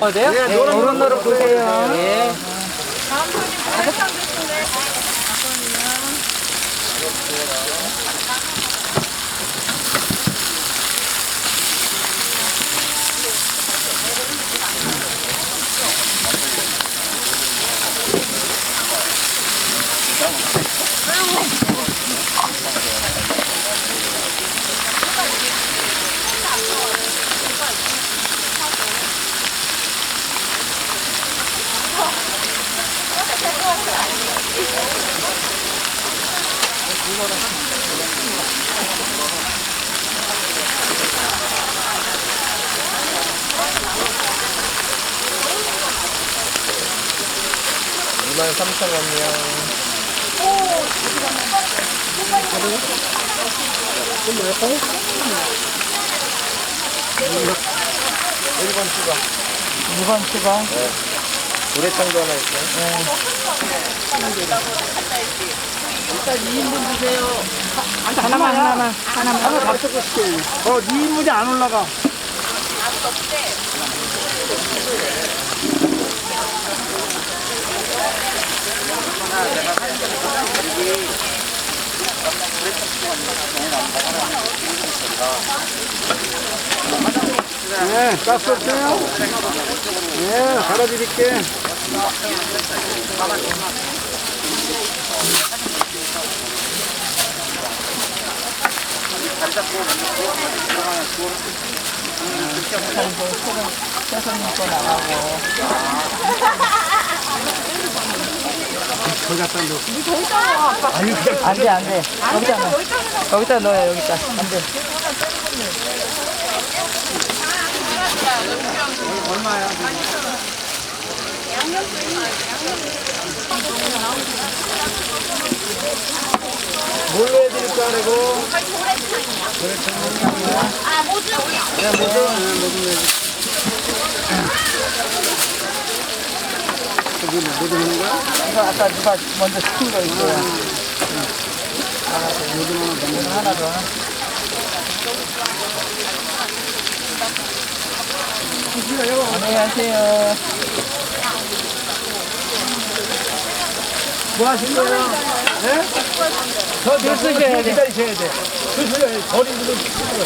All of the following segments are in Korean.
어디요? 네, 노릇 노릇 보세요. 네. 이만 삼천 원이요. 일본 추가. 2번 추가. 우레탕도 하나 있어요. 하나만, 하나만. 하나만. 하나 다 섞어 시켜요. 어, 2인분이 안 올라가. 네, 딱 썼어요? 네, 갈아드릴게. 안 돼, 안 돼. 여기다 넣어. 여기다 넣어요, 여기다. 안 돼. 뭘로 해드릴까, 그리고? 아, 모두 네, 네, 모두 해드릴게요. 저기 뭐, 넣는 거야? 이거 아까 누가 먼저 시킨 거 있어요. 모두 넣는 거. 이거 하나 더. 안녕하세요. 뭐 하실 거예요? 네? 더 드셔야 돼. 기다리셔야 돼. 드셔야 돼. 거 드셔요.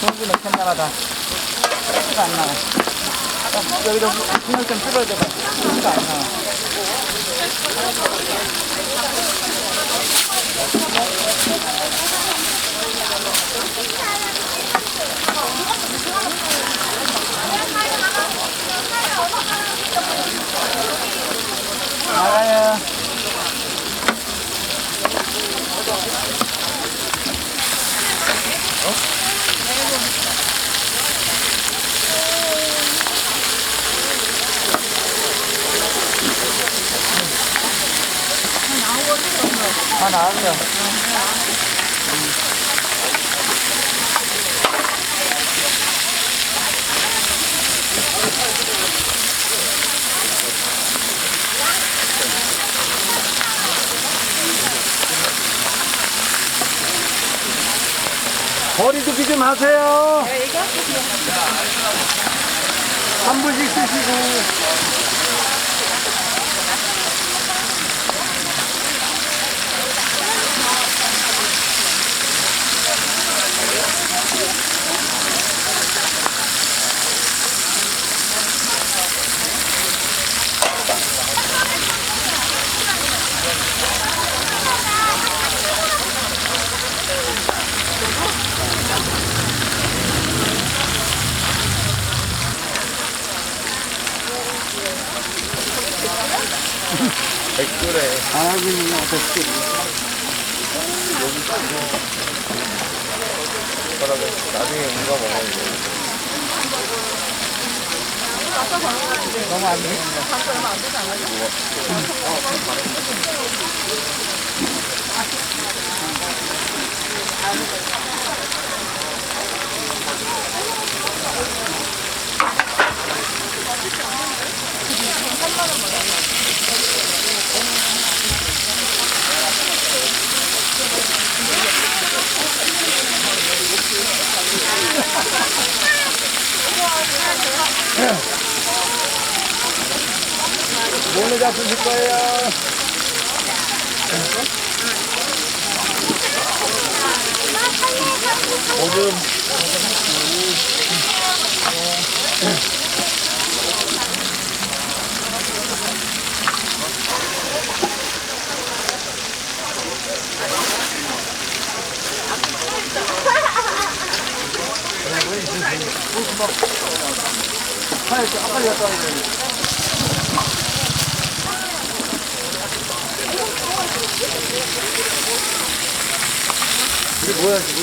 공기는 캔나가다. 소리가 안 나와. 어, 여기다 분열 좀 틀어줘봐. 소리가 안 나와. 나왔어. 거리 두기 좀 하세요. 한 분씩 쓰시고. 백두래. 아이고, 어떻게. 뭐라고 나중에 누가 먹어야 돼. 너무 안되 얼마나 주실 거예요? 오줌. 아까 갔다 왔는데. 뭐야, 지금?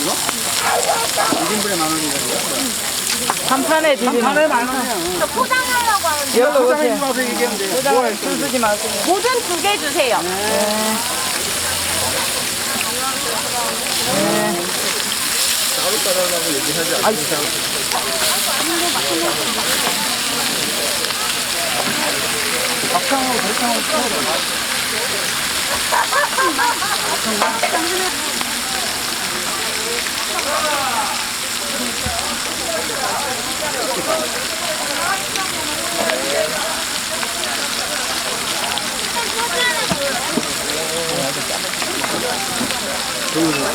이거? 1인분에 만 원이다. 한 판에 드리는. 하나에 만 원이야. 저 포장하려고 하는데 여기로 포장해 오세요. 주면서 얘기하면 돼. 포장을 줄 쓰지 마세요. 모든 두 개 주세요. 따로 따라하려고 얘기하지 않는 이상. 결정을 쳐야 돼. 나 음.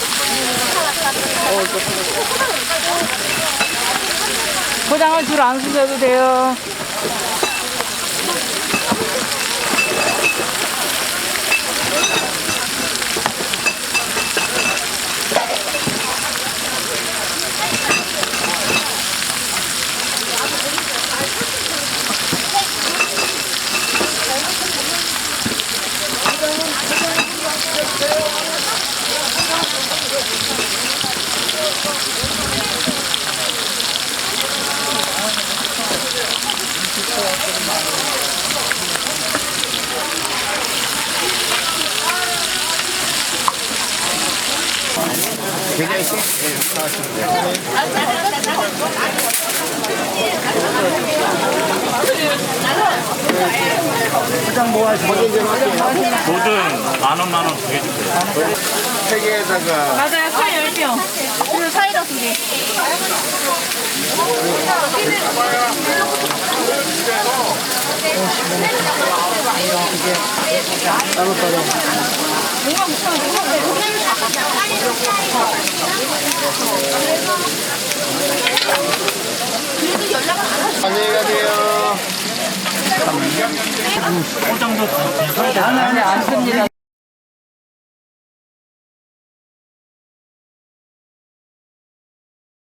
포장을 줄 안 쓰셔도 돼요. 씩 네, 뭐 하시고. 모든 만 원, 만원 두 개 주세요. 세 개에다가 맞아요. 술 10병. 오늘 사이다 두 개. 따로. 안녕히 가세요. 아니, 아니, 안 씁니다.